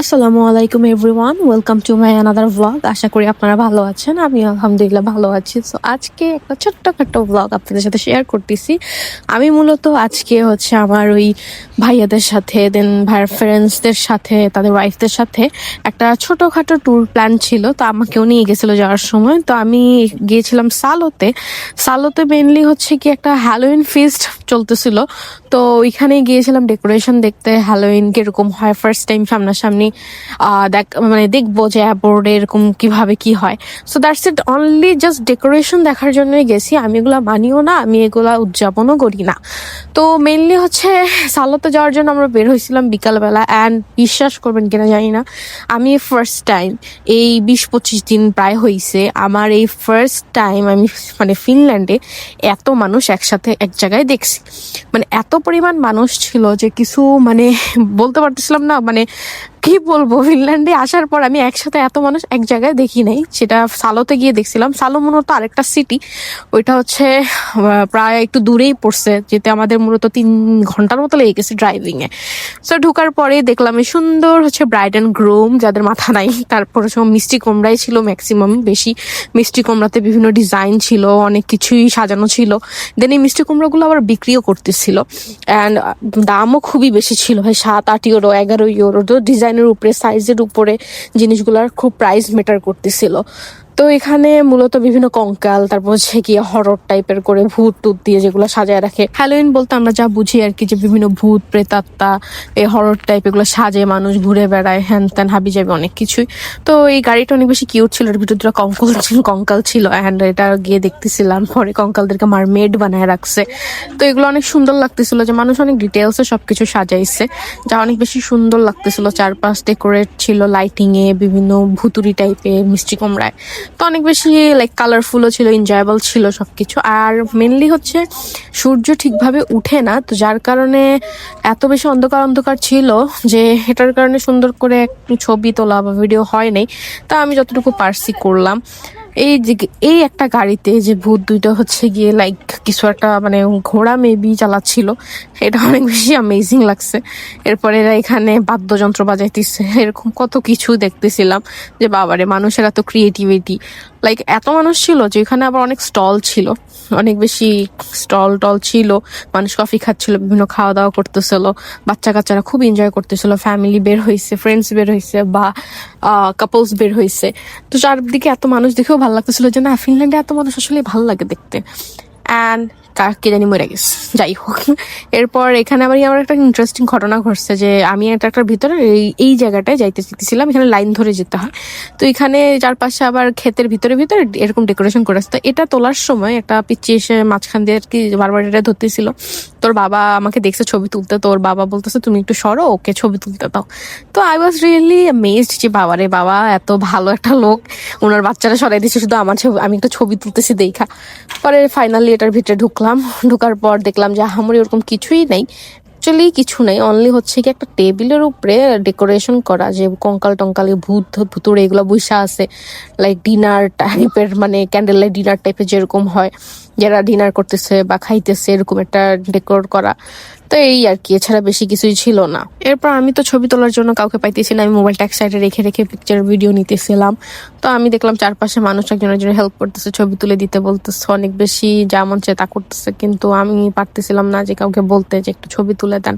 আসসালামু আলাইকুম everyone welcome to my another vlog আশা করি আপনারা ভালো আছেন আমি আলহামদুলিল্লাহ ভালো আছি। সো আজকে একটা ছোট্টখাট্ট ভ্লগ আপনাদের সাথে শেয়ার করতেছি। আমি মূলত আজকে হচ্ছে আমার ওই ভাইয়াদের সাথে দেন ভাইয়ার ফ্রেন্ডসদের সাথে, তাদের ওয়াইফদের সাথে একটা ছোটোখাটো ট্যুর প্ল্যান ছিল। তো আমাকেও নিয়ে গেছিল যাওয়ার সময়। তো আমি গিয়েছিলাম সালোতে। সালোতে মেনলি হচ্ছে কি একটা হ্যালোইন ফিস্ট চলতেছিল। তো ওইখানে গিয়েছিলাম ডেকোরেশন দেখতে। হ্যালোইন কীরকম হয় ফার্স্ট টাইম সামনাসামনি। দেখ মানে দেখব যে অ্যাবোর্ডে এরকম কীভাবে কি হয়। So that's it only just decoration দেখার জন্যই গেছি। আমি এগুলা মানিও না, আমি এগুলা উদযাপনও করি না। তো মেনলি হচ্ছে সালোতে যাওয়ার জন্য আমরা বের হয়েছিলাম বিকালবেলা অ্যান্ড বিশ্বাস করবেন কিনা জানি না, আমি ফার্স্ট টাইম এই বিশ পঁচিশ দিন প্রায় হয়েছে আমার এই ফার্স্ট টাইম আমি মানে ফিনল্যান্ডে এত মানুষ একসাথে এক জায়গায় দেখছি। মানে এত পরিমাণ মানুষ ছিল যে কিছু মানে বলতে পারতেছিলাম না মানে কি বলব ফিনল্যান্ডে আসার পর আমি একসাথে এত মানুষ এক জায়গায় দেখি নাই। সেটা সালোতে গিয়ে দেখছিলাম। সালো মূলত আরেকটা সিটি ওইটা হচ্ছে প্রায় একটু দূরেই পড়ছে, যেতে আমাদের মূলত তিন ঘণ্টার মতো লেগে গেছে ড্রাইভিং এ। সো ঢোকার পরে দেখলাম এই সুন্দর হচ্ছে ব্রাইড অ্যান্ড গ্রোম যাদের মাথা নাই। তারপর সব মিষ্টি কুমড়াই ছিল ম্যাক্সিমাম বেশি মিষ্টি কুমড়াতে বিভিন্ন ডিজাইন ছিল, অনেক কিছুই সাজানো ছিল। দেন এই মিষ্টি কুমড়াগুলো আবার বিক্রিও করতেছিল। অ্যান্ড দামও খুবই বেশি ছিল ভাই, সাত আট ইউরো এগারো ইউরো তো ডিজাইনের উপরে সাইজের উপরে জিনিসগুলোর খুব প্রাইস মেটার করতেছিল। তো এখানে মূলত বিভিন্ন কঙ্কাল, তারপর হচ্ছে কি হরর টাইপের করে ভূত টুত দিয়ে যেগুলো সাজায় রাখে। হ্যালোইন বলতে আমরা যা বুঝি আর কি যে বিভিন্ন ভূত, প্রেতাত্মা, এই হরর টাইপ এগুলো সাজে, মানুষ ঘুরে বেড়ায়, হ্যান ত্যান, হাবি যাবে অনেক কিছুই। তো এই গাড়িটা অনেক বেশি কিউট ছিল, এর ভিতর কঙ্কল ছিল, কঙ্কাল ছিল অ্যান্ড এটা গিয়ে দেখতেছিলাম, পরে কঙ্কালদেরকে মার মেড বানায় রাখছে। তো এগুলো অনেক সুন্দর লাগতেছিল যে মানুষ অনেক ডিটেলসে সবকিছু সাজাইছে, যা অনেক বেশি সুন্দর লাগতেছিল। চারপাশ ডেকোরেট ছিল লাইটিং এ বিভিন্ন ভুতুরি টাইপের মিষ্টি কুমড়ায়। তো অনেক বেশি লাইক কালারফুলও ছিল এনজয়েবল ছিল সব কিছু আর মেনলি হচ্ছে, সূর্য ঠিকভাবে উঠে না, তো যার কারণে এত বেশি অন্ধকার অন্ধকার ছিল যে এটার কারণে সুন্দর করে একটু ছবি তোলা বা ভিডিও হয় নাই। তা আমি যতটুকু পার্সি করলাম। এই যে এই একটা গাড়িতে যে ভূত দুইটা হচ্ছে গিয়ে লাইক কিছু একটা মানে ঘোড়া মেবি চালাচ্ছিল। এটা অনেক বেশি অ্যামেজিং লাগছে। এরপরে এরা এখানে বাদ্যযন্ত্র বাজাইতেছে। এরকম কত কিছু দেখতেছিলাম যে বাবারে মানুষের এত ক্রিয়েটিভিটি লাইক এত মানুষ ছিল যে এখানে আবার অনেক স্টল ছিল। অনেক বেশি স্টল টল ছিল। মানুষ কফি খাচ্ছিল, বিভিন্ন খাওয়া দাওয়া করতেছিল। বাচ্চা কাচ্চারা খুব এনজয় করতেছিল। ফ্যামিলি বের হয়েছে ফ্রেন্ডস বের হয়েছে বা কাপলস বের হয়েছে তো চারদিকে এত মানুষ দেখেও ভালো লাগতেছিল যে, না ফিনল্যান্ডে এত মানুষ আসলে ভালো লাগে দেখতে। অ্যান্ড কে জানি মরে গেছে। যাই হোক, এরপর এখানে আবার আমার একটা ইন্টারেস্টিং ঘটনা ঘটছে যে আমি একটা একটা ভিতরে এই এই জায়গাটায় যাইতে চেয়েছিলাম এখানে লাইন ধরে যেতে হয়। তো এখানে চারপাশে আবার ক্ষেতের ভিতরে ভিতরে এরকম ডেকোরেশন করে আসতো। এটা তোলার সময় একটা পিচ্ছি এসে মাঝখান দিয়ে আর কি বারবার এটা ধরতেছিল। তোর বাবা আমাকে দেখছে ছবি তুলতে, তোর বাবা বলতেছে, তুমি একটু সরো, ওকে ছবি তুলতে দাও। তো আই ওয়াজ রিয়েলি অ্যামেজড যে বাবা রে বাবা, এত ভালো একটা লোক। ওনার বাচ্চারা সরাই দিচ্ছে শুধু আমার ছবি, আমি একটা ছবি তুলতেছি দেখা। পরে ফাইনালি এটার ভিতরে ঢুকলাম। ঢোকার পর দেখলাম যে আহামরি ওরকম কিছুই নেই। অ্যাকচুয়ালি কিছু নেই অনলি হচ্ছে কি একটা টেবিলের উপরে ডেকোরেশন করা, যে কঙ্কাল টঙ্কালে ভূত ভুতুরে এগুলো বৈশা আছে। লাইক ডিনার টাইপের মানে ক্যান্ডেল লাইট ডিনার টাইপের যেরকম হয়, যারা ডিনার করতেছে বা খাইতেছে, এরকম একটা ডেকোর করা। তো এই আর কি, এছাড়া বেশি কিছুই ছিল না। এরপর আমি তো ছবি তোলার জন্য কাউকে পাইতেছি না, আমি মোবাইলটা এক সাইডে রেখে রেখে পিকচার ভিডিও নিতেছিলাম। তো আমি দেখলাম চারপাশে মানুষ একজনের জন্য হেল্প করতেছে, ছবি তুলে দিতে বলতেছে, অনেক বেশি যা মন তা করতেছে। কিন্তু আমি পারতেছিলাম না যে কাউকে বলতে যে একটু ছবি তুলে দেন।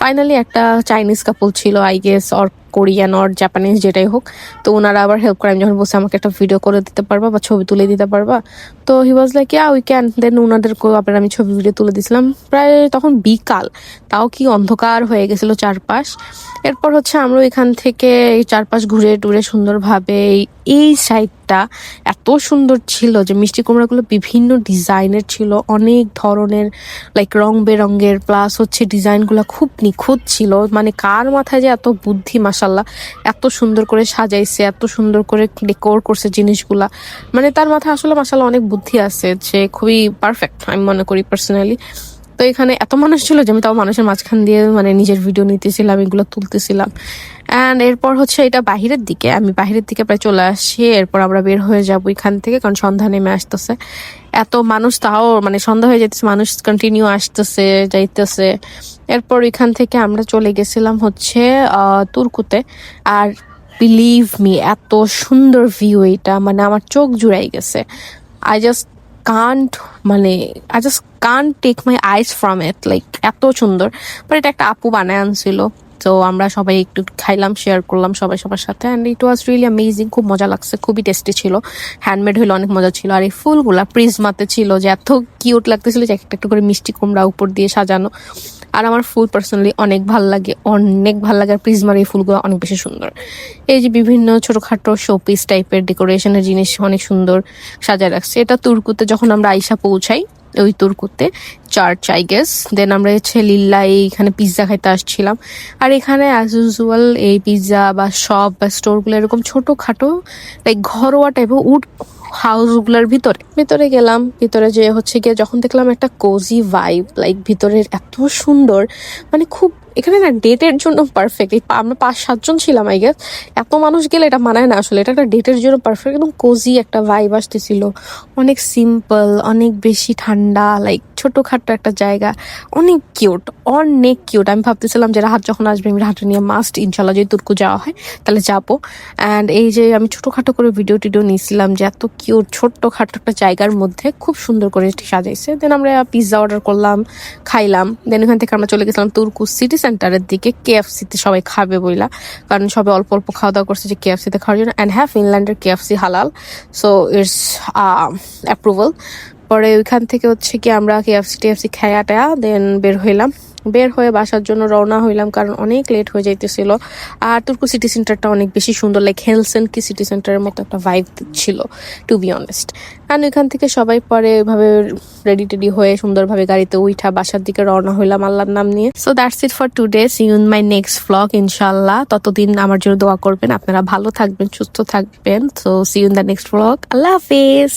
ফাইনালি একটা চাইনিজ কাপল ছিল I guess or Korean or Japanese যেটাই হোক। তো ওনারা আবার হেল্প করে, আমি যখন বসে আমাকে একটা ভিডিও করে দিতে পারবা বা ছবি তুলে দিতে পারবা? তো he was like yeah we can then ওনাদেরকেও আবার আমি ছবি ভিডিও তুলে দিয়েছিলাম প্রায় তখন বিকাল। তাও কি অন্ধকার হয়ে গেছিল চারপাশ। এরপর হচ্ছে আমরা এখান থেকে এই চারপাশ ঘুরে টুরে সুন্দরভাবে এই- সাইডটা এত সুন্দর ছিল যে মিষ্টি কুমড়াগুলো বিভিন্ন ডিজাইনের ছিল। অনেক ধরনের লাইক রং বেরঙের প্লাস হচ্ছে ডিজাইনগুলো খুব নিখুঁত ছিল। মানে কার মাথায় যে এত বুদ্ধি মাসাল্লাহ এত সুন্দর করে সাজাইছে, এত সুন্দর করে ডেকোর করছে জিনিসগুলা। মানে তার মাথায় আসলে মাসাল্লাহ অনেক বুদ্ধি আছে, যে খুবই পারফেক্ট আমি মনে করি পার্সোনালি তো এখানে এত মানুষ ছিল যে আমি তাও মানুষের মাঝখান দিয়ে মানে নিজের ভিডিও নিতেছিলাম, এগুলো তুলতেছিলাম। অ্যান্ড এরপর হচ্ছে এটা বাহিরের দিকে। আমি বাহিরের দিকে প্রায় চলে আসছি, এরপর আমরা বের হয়ে যাব এখান থেকে, কারণ সন্ধ্যা নেমে আসতেছে। এত মানুষ তাও মানে সন্ধ্যা হয়ে যেতেছে, মানুষ কন্টিনিউ আসতেছে, যাইতেছে। এরপর এখান থেকে আমরা চলে গেছিলাম হচ্ছে তুর্কুতে। আর বিলিভ মি এত সুন্দর ভিউ এটা মানে আমার চোখ জুড়াই গেছে। আই জাস্ট কান্ট মানে I just can't take my eyes from it like এত সুন্দর। বাট এটা একটা আপু বানায় আনছিল। তো আমরা সবাই একটু খাইলাম শেয়ার করলাম সবাই সবার সাথে। And it was really amazing খুব মজা লাগছে, খুবই টেস্টি ছিল। হ্যান্ডমেড হইলে অনেক মজা ছিল। আর এই ফুলগুলা প্রিজমাতে ছিল যে এত কিউট লাগতেছিল যে একটা একটা করে মিষ্টি কুমড়া উপর দিয়ে সাজানো। আর আমার ফুল পার্সোনালি অনেক ভালো লাগে, অনেক ভালো লাগে। আর প্রিজমার এই ফুলগুলো অনেক বেশি সুন্দর। এই যে বিভিন্ন ছোটখাটো শোপিস টাইপের ডেকোরেশনের জিনিস অনেক সুন্দর সাজায় রাখছে। এটা তুর্কুতে যখন আমরা আইসা পৌঁছাই, ওই তুর্কুতে চার্চ আই গেস দেন আমরা হচ্ছে লিল্লা এইখানে পিৎজা খাইতে আসছিলাম। আর এখানে অ্যাজ ইউজুয়াল এই পিৎজা বা শপ বা স্টোরগুলো এরকম ছোটখাটো লাইক ঘরোয়া টাইপের উড হাউসগুলোর ভিতরে। ভিতরে গেলাম, ভিতরে যে হচ্ছে গিয়ে যখন দেখলাম একটা কোজি ভাইব লাইক ভিতরের এত সুন্দর মানে খুব এখানে না ডেটের জন্য পারফেক্ট আমরা পাঁচ, সাতজন ছিলাম আই গেস এত মানুষ গেলে এটা মানায় না আসলে, এটা একটা ডেটের জন্য পারফেক্ট একদম কোজি একটা ভাইব আসতেছিল। অনেক সিম্পল অনেক বেশি ঠান্ডা লাইক ছোটখাটো একটা জায়গা। অনেক কিউট অনেক কিউট আমি ভাবতেছিলাম যে রাহাত যখন আসবে, আমি রাহাটে নিয়ে মাস্ট ইনশাল্লাহ যদি তুর্কু যাওয়া হয়, তাহলে যাব। অ্যান্ড এই যে আমি ছোটোখাটো করে ভিডিও টিডিও নিয়েছিলাম যে এত কিউট ছোট্টখাটো একটা জায়গার মধ্যে খুব সুন্দর করে এটি সাজাইছে। দেন আমরা পিৎজা অর্ডার করলাম, খাইলাম। দেন ওখান থেকে আমরা চলে গেছিলাম তুর্কু সিটি সেন্টারের দিকে। কেএফসিতে সবাই খাবে বইলা। কারণ সবাই অল্প অল্প খাওয়া দাওয়া করছে যে কেএফসিতে খাওয়ার জন্য। অ্যান্ড হ্যাঁ ফিনল্যান্ডের কেএফসি হালাল। সো ইটস অ্যাপ্রুভাল পরে ওইখান থেকে হচ্ছে কি আমরা কেএফসি টিএফসি খায়া টায়া দেন বের হইলাম। বের হয়ে বাসার জন্য রওনা হইলাম কারণ অনেক লেট হয়ে যাইতেছিল। আর তুর্কু সিটি সেন্টারটা অনেক বেশি সুন্দর লাইক হেলসেনকি সিটি সেন্টারের মতো একটা ভাইব ছিল টু বি অনেস্ট অ্যান্ড ওইখান থেকে সবাই পরে ওইভাবে রেডি টেডি হয়ে সুন্দরভাবে গাড়িতে উঠা বাসার দিকে রওনা হইলাম আল্লাহর নাম নিয়ে। So that's it for today see you in my next vlog ইনশাল্লাহ ততদিন আমার জন্য দোয়া করবেন। আপনারা ভালো থাকবেন, সুস্থ থাকবেন। So see you in the next vlog Allah Hafiz.